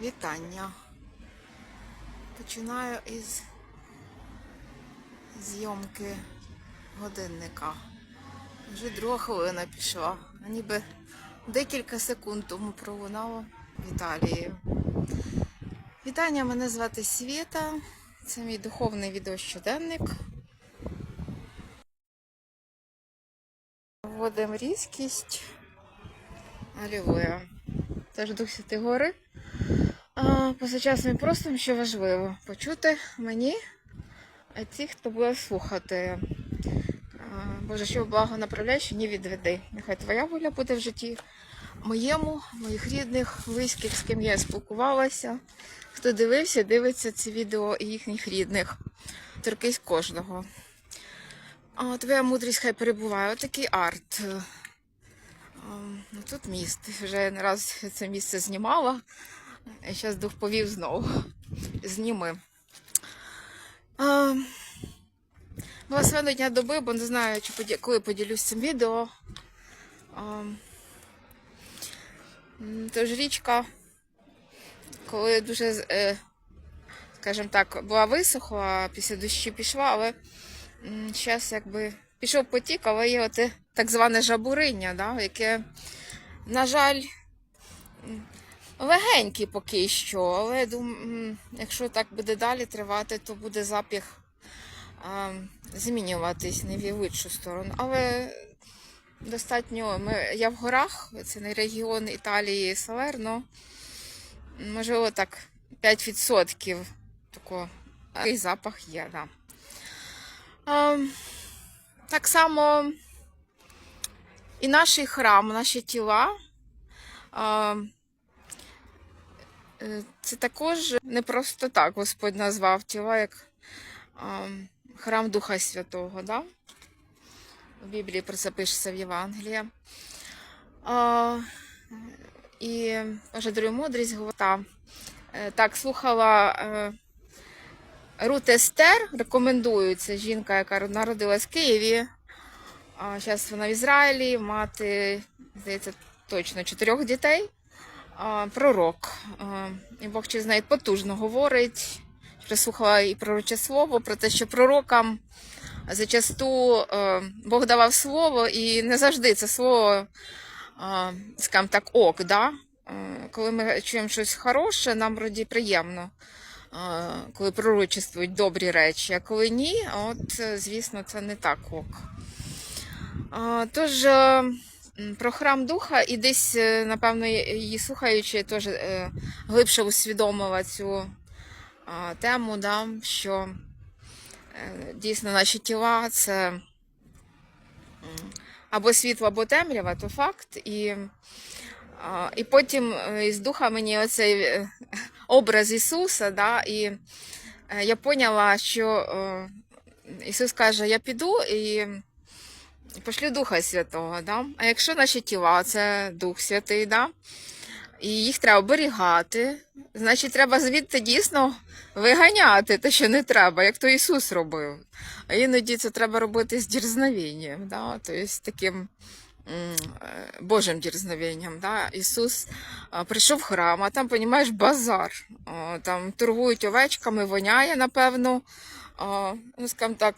Вітання. Починаю із зйомки годинника. Вже друга хвилина пішла. Ніби декілька секунд тому пролунало в Італії. Вітання, мене звати Світа. Це мій духовний відеощоденник. Вводимо різкість. Алілуя. Теж Дух Святий Гори. А, поза простим, що важливо почути мені, а ті, хто буде слухати. Боже, що благо направляй, що не відведи. Нехай твоя воля буде в житті моєму, моїх рідних, близьких, з ким я спілкувалася. Хто дивився, дивиться це відео і їхніх рідних. Торкись кожного. А, твоя мудрість хай перебуває. Отакий арт. Ем, Ну, тут міст. Вже не раз це місце знімала. Зараз дух повів знову. Зніми. Ем, Благословенного дня доби, бо не знаю, чи поді... коли поділюсь цим відео. М, Тож річка, коли дуже, е, скажімо так, була висохла, після дощі пішла, але зараз якби пішов потік, але є оте так зване жабуриння, да, яке, на жаль, м, легенький поки що, але думаю, якщо так буде далі тривати, то буде запіх а, змінюватись не в лучшу сторону. Але достатньо ми, я в горах, це не регіон Італії Салерно, можливо, так 5% такого такий запах є, да. А, так само і наш храм, наші тіла. а, Це також не просто так Господь назвав тіла як храм Духа Святого. Да? В Біблії про це пишеться в Євангелії. А, І дарує мудрість говорта. Е, Так, слухала е, Рут Естер, рекомендую. Жінка, яка народилась в Києві. А зараз вона в Ізраїлі, мати, здається, точно чотирьох дітей. Пророк. І Бог через неї потужно говорить. Прислухала і пророче слово про те, що пророкам зачасту е, Бог давав слово, і не завжди це слово, е, скажімо так, ок. Да? Е, коли ми чуємо щось хороше, нам вроді приємно, коли пророчествують добрі речі, а коли ні, от, звісно, це не так ок. Тож про храм духа і десь, е, напевно, її слухаючи, теж е, глибше усвідомила цю тему, да, що е, дійсно наші тіла це або світло, або темрява, то факт. І, і потім із духа мені оцей образ Ісуса, да, і я поняла, що Ісус каже, я піду і пошлю Духа Святого. Да? А якщо наші тіла це Дух Святий, да? і їх треба оберігати, значить треба звідти дійсно виганяти те, що не треба, як то Ісус робив. А іноді це треба робити з дірзновенням, да? тобто таким е, Божим дірзновенням. Да? Ісус прийшов в храм, а там, понімаєш, базар. Там торгують овечками, воняє, напевно. Ну, скажімо так,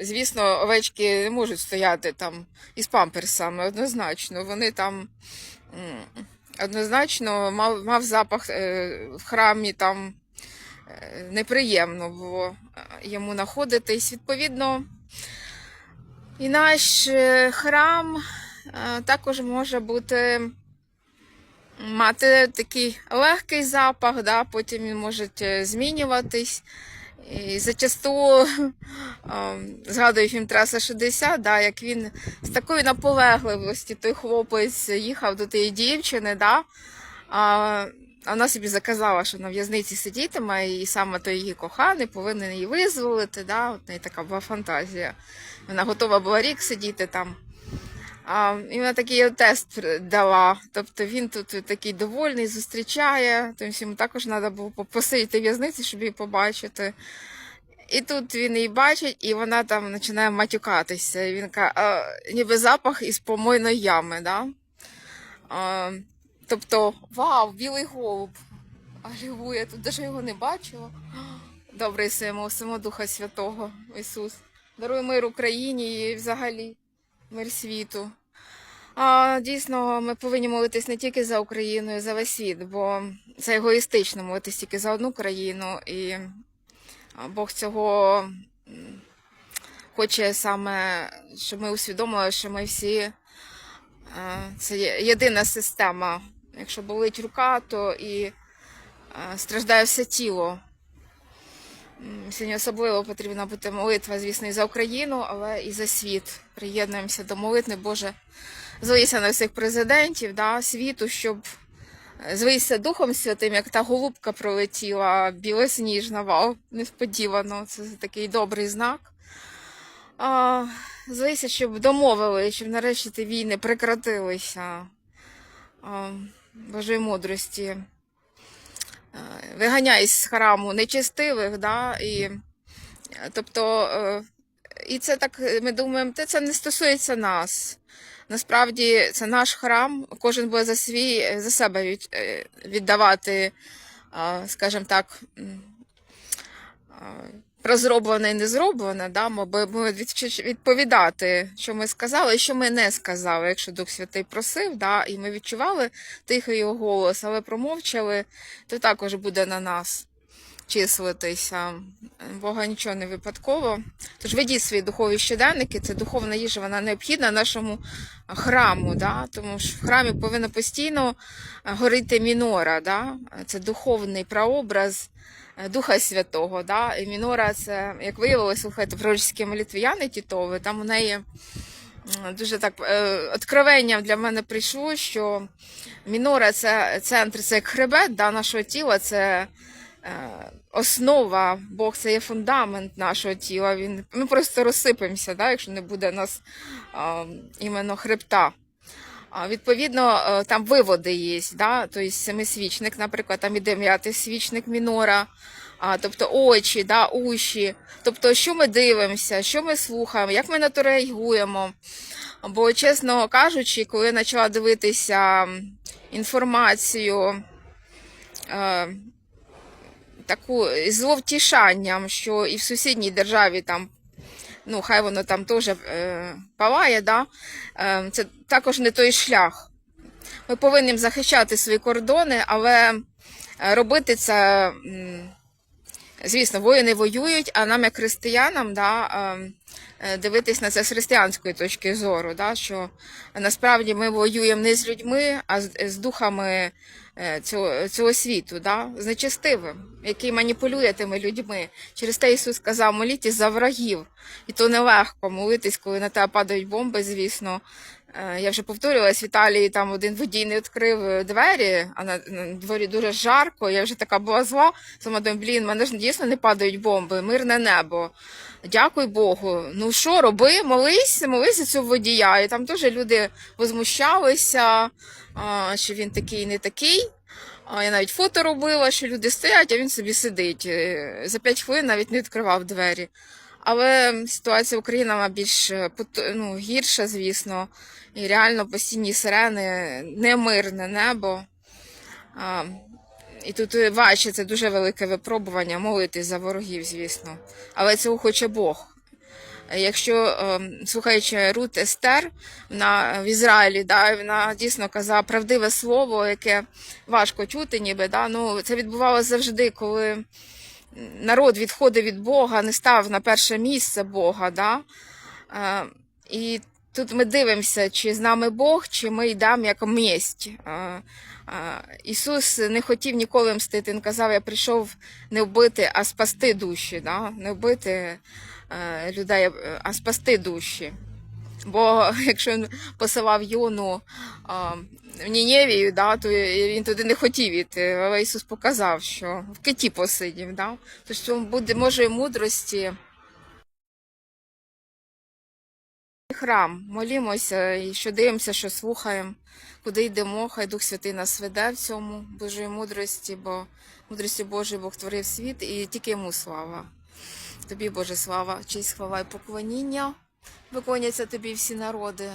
Звісно, овечки не можуть стояти там із памперсами, однозначно. Вони там однозначно мав, мав запах е, в храмі там е, неприємно було е, йому знаходитись. Відповідно, і наш храм також може бути. Мати такий легкий запах, да, потім він може змінюватись. І зачасту ем, згадую фільм Траса 60, да, як він з такою наполегливості той хлопець їхав до тієї дівчини, да, а вона собі заказала, що на в'язниці сидітиме, і саме той її коханий повинен її визволити. Да, от неї така була фантазія. Вона готова була рік сидіти там. А, і вона такий тест дала. Тобто він тут такий довольний, зустрічає. Тобто йому також треба було посидіти в в'язниці, щоб її побачити. І тут він її бачить, і вона там починає матюкатися. І він каже, а, ніби запах із помойної ями. Да? А, Тобто, вау, білий голуб. Алілуя, тут навіть його не бачила. Добрий симо, симо Духа Святого, Ісус. Даруй мир Україні і взагалі мир світу. А, дійсно, ми повинні молитись не тільки за Україну, і за весь світ, бо це егоїстично молитись тільки за одну країну, і Бог цього хоче саме, щоб ми усвідомили, що ми всі це єдина система. Якщо болить рука, то і страждає все тіло. Сьогодні особливо потрібна бути молитва, звісно, і за Україну, але і за світ. Приєднуємося до молитви, Боже, звися на всіх президентів да, світу, щоб е, звися Духом Святим, як та голубка пролетіла білосніжна, вау, несподівано. Це такий добрий знак. А, звися, щоб домовили, щоб нарешті ті війни прекратилися. А, Божої мудрості. Е, Виганяй з храму нечестивих, да, і, е, тобто, е, і це так, ми думаємо, це не стосується нас. Насправді це наш храм, кожен буде за свій, за себе віддавати, скажімо так, про зроблене і не зроблене, да, ми будемо відповідати, що ми сказали і що ми не сказали, якщо Дух Святий просив, да, і ми відчували тихий його голос, але промовчали, то також буде на нас числитися. Бога нічого не випадково. Тож ведіть свої духові щоденники, це духовна їжа, вона необхідна нашому храму, да? тому що в храмі повинна постійно горіти мінора. Да? Це духовний прообраз Духа Святого. Да? І мінора це, як виявилося, слухайте, пророчські молитви Яни Тітови, там у неї дуже так е, откровення для мене прийшло, що мінора це центр, це як хребет да, нашого тіла, це е, основа, Бог це є фундамент нашого тіла. Він, ми просто розсипемося, да, якщо не буде нас іменно хребта. Відповідно, е, там виводи є, да? тобто семисвічник, наприклад, там іде м'ятий свічник мінора, тобто очі, да, уші. Тобто, що ми дивимося, що ми слухаємо, як ми на то реагуємо. Бо, чесно кажучи, коли я почала дивитися інформацію, е, таку з зловтішанням, що і в сусідній державі там, ну, хай воно там теж е, палає, да? е, це також не той шлях. Ми повинні захищати свої кордони, але е, робити це, звісно, воїни воюють, а нам, як християнам, да, е, е, дивитись на це з християнської точки зору, да, що насправді ми воюємо не з людьми, а з, духами е, цього, цього світу, да, з нечестивим, який маніпулює тими людьми. Через те Ісус сказав, молітесь за ворогів. І то нелегко молитись, коли на тебе падають бомби, звісно. Е, Я вже повторювалась в Італії, там один водій не відкрив е, двері, а на, на дворі дуже жарко. Я вже така була зла. Сама думаю, блін, мене ж дійсно не падають бомби, мирне небо. Дякуй Богу. Ну що роби? Молись, молись цього водія. І там теж люди возмущалися, що він такий не такий. Я навіть фото робила, що люди стоять, а він собі сидить. Е, За 5 хвилин навіть не відкривав двері. Але ситуація вона більш е, ну, гірша, звісно. І реально постійні сирени, немирне небо. А, і тут е, важче, це дуже велике випробування молитись за ворогів, звісно. Але цього хоче Бог. Якщо, е, слухаючи Рут Естер, вона в Ізраїлі, да, вона дійсно казала правдиве слово, яке важко чути, ніби. Да, ну, це відбувалося завжди, коли народ відходив від Бога, не став на перше місце Бога. Да? Е, і тут ми дивимося, чи з нами Бог, чи ми йдемо як мість. Е, е, Ісус не хотів ніколи мстити. Він казав, я прийшов не вбити, а спасти душі. Да? Не вбити людей, а спасти душі. Бо якщо він посилав Йону а, в Нінєвію, да, то він туди не хотів іти. Але Ісус показав, що в киті посидів. Да? Тож буде Божої мудрості. Храм, молімося і що дивимося, що слухаємо, куди йдемо, хай Дух Святий нас веде в цьому Божої мудрості, бо мудрості Божої Бог творив світ і тільки йому слава. Тобі, Боже, слава, честь, хвала і поклоніння. Виконяться тобі всі народи.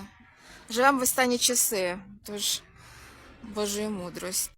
Живемо в останні часи, тож Божої мудрості.